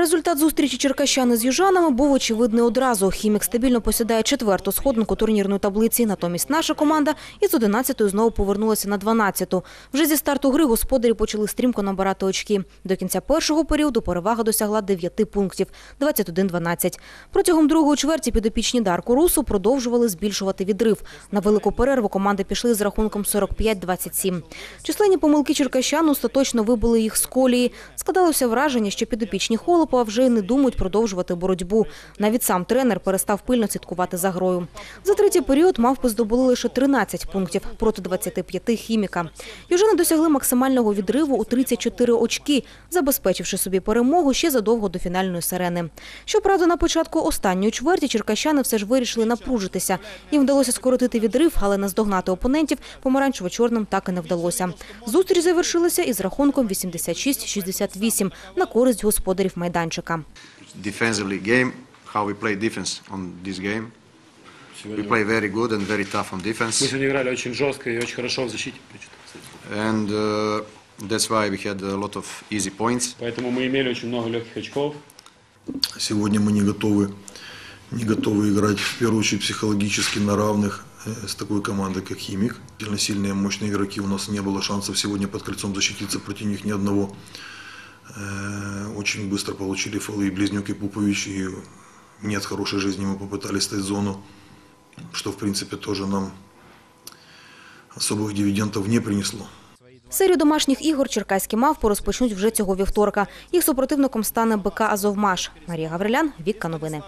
Результат зустрічі черкащани з южанами був очевидний одразу. Хімік стабільно посідає четверту сходинку турнірної таблиці. Натомість наша команда із 11-ї знову повернулася на 12-ту. Вже зі старту гри господарі почали стрімко набирати очки. До кінця першого періоду перевага досягла 9 пунктів – 21-12. Протягом другої чверті підопічні Дарку Русу продовжували збільшувати відрив. На велику перерву команди пішли з рахунком 45-27. Численні помилки черкащан остаточно вибили їх з колії. Складалося враження, що підопічні Холопова вже й не думають продовжувати боротьбу. Навіть сам тренер перестав пильно слідкувати за грою. За третій період мавпи здобули лише 13 пунктів проти 25 хіміка. Южани досягли максимального відриву у 34 очки, забезпечивши собі перемогу ще задовго до фінальної сирени. Щоправда, на початку останньої чверті черкащани все ж вирішили напружитися. Їм вдалося скоротити відрив, але наздогнати опонентів помаранчево-чорним так і не вдалося. Зустріч завершилася із рахунком 86-68 на користь господарів майданчика. defensively game, how we play defense on this game. We play very good and very tough on Мы defense, сегодня играли очень жестко и очень хорошо в защите. and uh, that's why we had a lot of easy points. Поэтому мы имели очень много легких очков. Сегодня мы не готовы, не готовы играть в первую очередь психологически на равных э, с такой командой, как Химик. Сильно сильные, мощные игроки, у нас не было шансов сегодня под кольцом защититься против них ни одного. Э, Очень быстро получили фолы и Близнюк, и Пупович, и нет хорошей жизни, мы попытались стать в зону, что в принципе тоже нам особых дивидендов не принесло. Серію домашніх ігор черкаські мавпи розпочнуть вже цього вівторка. Їх супротивником стане БК «Азовмаш». Марія Гаврилян, Вікка Новини.